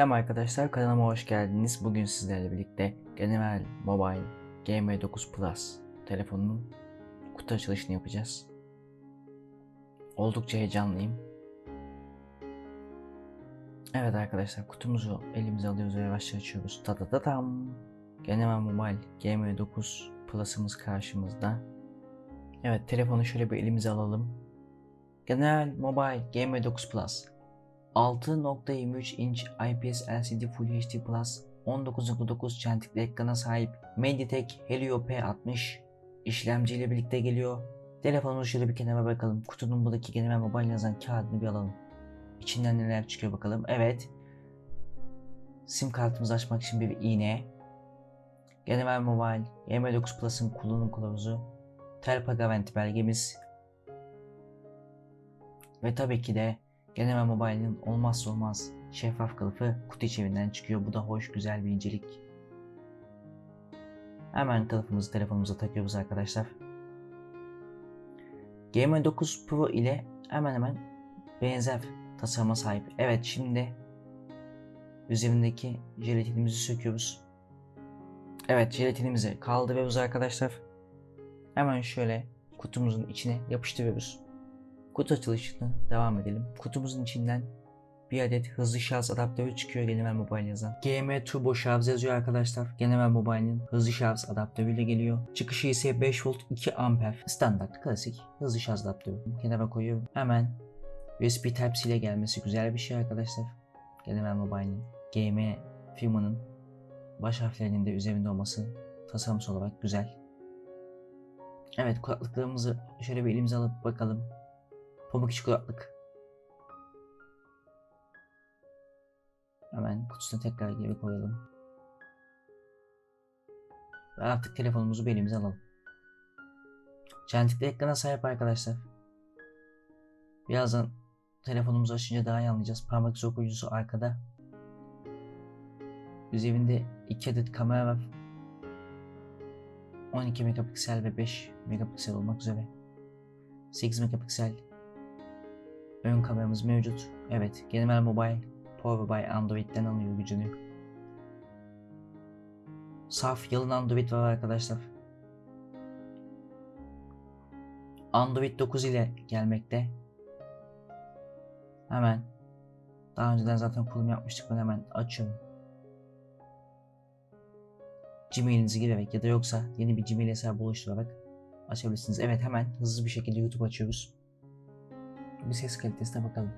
Selam arkadaşlar kanalıma hoş geldiniz. Bugün sizlerle birlikte Genel Mobile GM9 Plus telefonunun kutu açılışını yapacağız. Oldukça heyecanlıyım. Evet arkadaşlar kutumuzu elimize alıyoruz ve yavaşça açıyoruz. Ta ta ta tam. Genel Mobile GM9 Plus'ımız karşımızda. Evet telefonu şöyle bir elimize alalım. Genel Mobile GM9 Plus 6.23 inç IPS LCD Full HD Plus 19.9 çentikli ekrana sahip Mediatek Helio P60 işlemci ile birlikte geliyor. Telefonumuzu şöyle bir kenara bakalım. Kutunun buradaki genel mobile yazan kağıdını bir alalım. İçinden neler çıkıyor bakalım. Evet. Sim kartımızı açmak için bir iğne. Genel Mobile M9 Plus'ın kullanım kılavuzu. Telpa Garanti belgemiz. Ve tabii ki de Genel Mobile'ın olmazsa olmaz şeffaf kılıfı kutu içinden çıkıyor. Bu da hoş güzel bir incelik. Hemen kılıfımızı telefonumuza takıyoruz arkadaşlar. GM9 Pro ile hemen hemen benzer tasarıma sahip. Evet şimdi üzerindeki jelatinimizi söküyoruz. Evet jelatinimizi kaldırıyoruz arkadaşlar. Hemen şöyle kutumuzun içine yapıştırıyoruz. Kutu açılışına devam edelim. Kutumuzun içinden bir adet hızlı şarj adaptörü çıkıyor Genel Mobile. GM Turbo şarj yazıyor arkadaşlar. Genel Mobile'nin hızlı şarj adaptörüyle geliyor. Çıkışı ise 5 volt 2 amper. Standart klasik hızlı şarj adaptörü. Kenara koyuyorum. Hemen USB Type-C ile gelmesi güzel bir şey arkadaşlar. Genel Mobile'nin GM firmanın baş harflerinin de üzerinde olması tasarımsal olarak güzel. Evet kulaklıklarımızı şöyle bir elimize alıp bakalım. Pamuk içi kulaklık. Hemen kutusuna tekrar geri koyalım. Ve artık telefonumuzu bir alalım. Çentikli ekrana sahip arkadaşlar. Birazdan telefonumuzu açınca daha iyi anlayacağız. Parmak izi okuyucusu arkada. Üzerinde 2 adet kamera var. 12 megapiksel ve 5 megapiksel olmak üzere. 8 megapiksel Ön kameramız mevcut. Evet, Genel Mobile Power by Android'den alıyor gücünü. Saf yalın Android var arkadaşlar. Android 9 ile gelmekte. Hemen daha önceden zaten kurulum yapmıştık ben hemen açıyorum. Gmail'inizi girerek ya da yoksa yeni bir Gmail hesabı oluşturarak açabilirsiniz. Evet hemen hızlı bir şekilde YouTube açıyoruz bir ses kalitesine bakalım.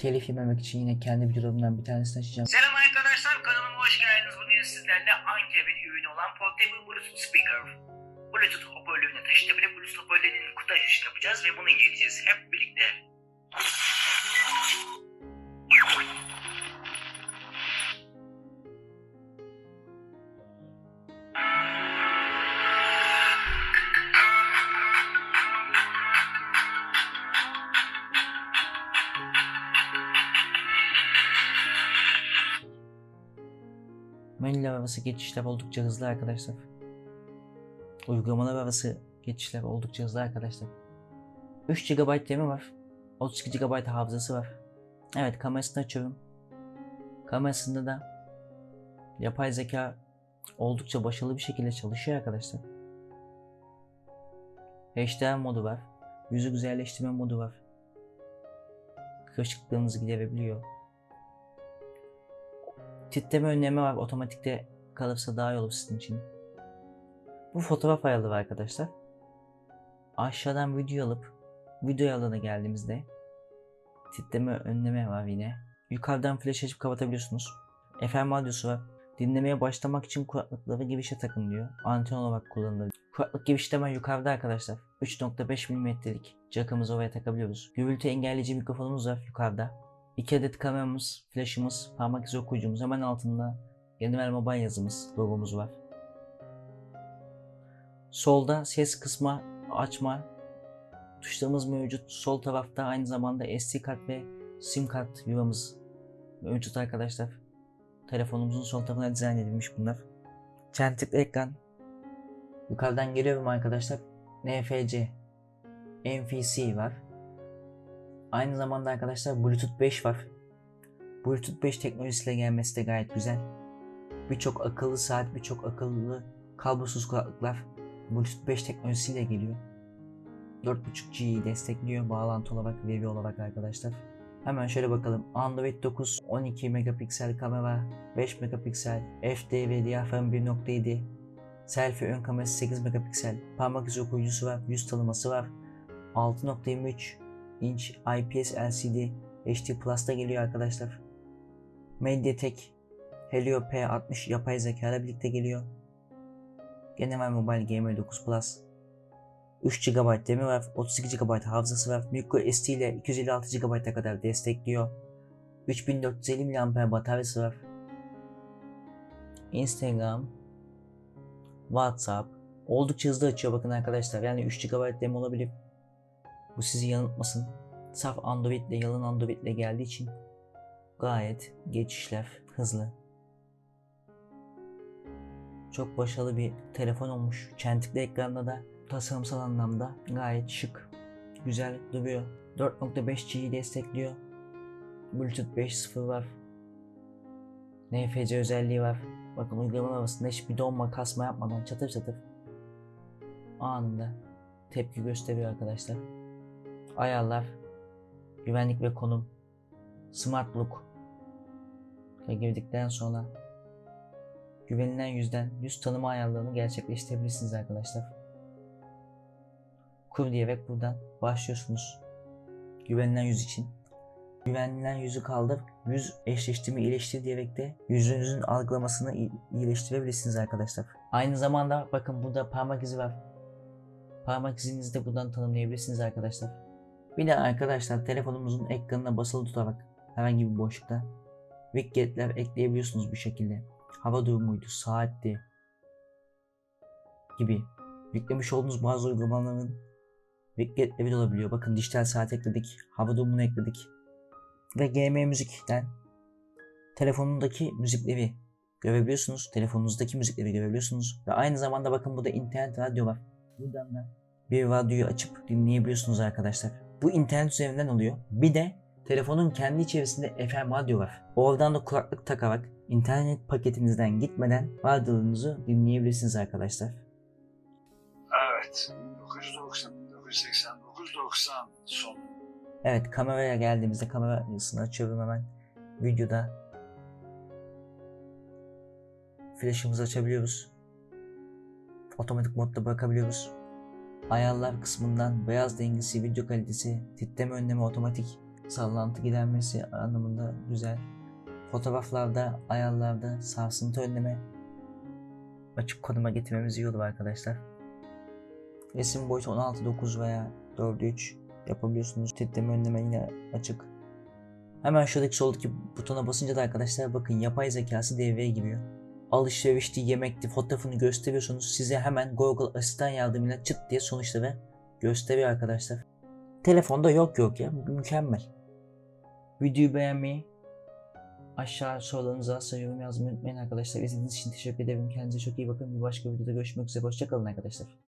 Telif yememek için yine kendi videolarımdan bir tanesini açacağım. Selam arkadaşlar kanalıma hoş geldiniz. Bugün sizlerle Anker bir ürünü olan Portable Bluetooth Speaker. Bluetooth hoparlörüne taşıtabilir Bluetooth hoparlörünün kutu açılışını yapacağız ve bunu inceleyeceğiz hep birlikte. Menüler arası geçişler oldukça hızlı arkadaşlar. Uygulamalar arası geçişler oldukça hızlı arkadaşlar. 3 GB RAM var. 32 GB hafızası var. Evet kamerasını açıyorum. Kamerasında da yapay zeka oldukça başarılı bir şekilde çalışıyor arkadaşlar. HDR modu var. Yüzü güzelleştirme modu var. Kırışıklığınızı giderebiliyor. Titreme önlemi var. Otomatikte kalırsa daha iyi olur sizin için. Bu fotoğraf ayarı var arkadaşlar. Aşağıdan video alıp video ayarlarına geldiğimizde titreme önleme var yine. Yukarıdan flash açıp kapatabiliyorsunuz. FM radyosu var. Dinlemeye başlamak için kulaklıkları girişe takın diyor. Anten olarak kullanılır. Kulaklık girişi hemen yukarıda arkadaşlar. 3.5 mm'lik jackımızı oraya takabiliyoruz. Gürültü engelleyici mikrofonumuz var yukarıda. 2 adet kameramız, flashımız, parmak izi okuyucumuz hemen altında Genel Mobile yazımız, logomuz var. Solda ses kısma, açma tuşlarımız mevcut. Sol tarafta aynı zamanda SD kart ve SIM kart yuvamız mevcut arkadaşlar. Telefonumuzun sol tarafına dizayn edilmiş bunlar. Çentikli ekran. Yukarıdan geliyorum arkadaşlar. NFC, NFC var. Aynı zamanda arkadaşlar Bluetooth 5 var. Bluetooth 5 teknolojisiyle gelmesi de gayet güzel. Birçok akıllı saat, birçok akıllı kablosuz kulaklıklar Bluetooth 5 teknolojisiyle geliyor. 4.5G'yi destekliyor bağlantı olarak, veri olarak arkadaşlar. Hemen şöyle bakalım. Android 9 12 megapiksel kamera, 5 megapiksel, FD diyafram 1.7, selfie ön kamerası 8 megapiksel, parmak izi okuyucusu var, yüz tanıması var, 6.23 inç IPS LCD HD Plus'ta geliyor arkadaşlar. MediaTek Helio P60 yapay zeka ile birlikte geliyor. Gene var Mobile Gamer 9 Plus. 3 GB RAM'i var, 32 GB hafızası var. Micro SD ile 256 GB'a kadar destekliyor. 3450 mAh bataryası var. Instagram, WhatsApp oldukça hızlı açıyor bakın arkadaşlar. Yani 3 GB RAM olabilir. Bu sizi yanıltmasın. Saf Android ile yalın Android ile geldiği için gayet geçişler hızlı. Çok başarılı bir telefon olmuş. Çentikli ekranda da tasarımsal anlamda gayet şık. Güzel duruyor. 4.5G'yi destekliyor. Bluetooth 5.0 var. NFC özelliği var. Bakın uygulama arasında hiçbir donma kasma yapmadan çatır çatır anında tepki gösteriyor arkadaşlar. Ayarlar, güvenlik ve konum, smart look girdikten sonra güvenilen yüzden yüz tanıma ayarlarını gerçekleştirebilirsiniz arkadaşlar. Kur diyerek buradan başlıyorsunuz. Güvenilen yüz için. Güvenilen yüzü kaldır, yüz eşleştirme iyileştir diyerek de yüzünüzün algılamasını iyi- iyileştirebilirsiniz arkadaşlar. Aynı zamanda bakın burada parmak izi var. Parmak izinizi de buradan tanımlayabilirsiniz arkadaşlar. Bir de arkadaşlar telefonumuzun ekranına basılı tutarak herhangi bir boşlukta widgetler ekleyebiliyorsunuz bu şekilde. Hava durumuydu, saatti gibi. Yüklemiş olduğunuz bazı uygulamaların widgetleri de olabiliyor. Bakın dijital saat ekledik, hava durumunu ekledik. Ve GM Müzik'ten telefonundaki müzikleri görebiliyorsunuz. Telefonunuzdaki müzikleri görebiliyorsunuz. Ve aynı zamanda bakın burada internet radyo var. Buradan da bir radyoyu açıp dinleyebiliyorsunuz arkadaşlar. Bu internet üzerinden oluyor. Bir de telefonun kendi içerisinde FM radyo var. Oradan da kulaklık takarak internet paketinizden gitmeden radyolarınızı dinleyebilirsiniz arkadaşlar. Evet. 1990, 1989, 90 sonu. Evet kameraya geldiğimizde kamerasını açıyorum hemen. Videoda flash'ımızı açabiliyoruz. Otomatik modda bakabiliyoruz. Ayarlar kısmından beyaz dengesi, video kalitesi, titreme önlemi otomatik, sallantı gidermesi anlamında güzel. Fotoğraflarda, ayarlarda sarsıntı önleme açık konuma getirmemiz iyi olur arkadaşlar. Resim boyutu 16.9 veya 4.3 yapabiliyorsunuz. Titreme önleme yine açık. Hemen şuradaki soldaki butona basınca da arkadaşlar bakın yapay zekası devreye giriyor. Alışverişti, yemekti, fotoğrafını gösteriyorsunuz. Size hemen Google Asistan yardımıyla çıt diye sonuçları gösteriyor arkadaşlar. Telefonda yok yok ya. Mükemmel. Videoyu beğenmeyi, aşağı sorularınızı asla yorum yazmayı unutmayın arkadaşlar. İzlediğiniz için teşekkür ederim. Kendinize çok iyi bakın. Bir başka videoda görüşmek üzere. Hoşçakalın arkadaşlar.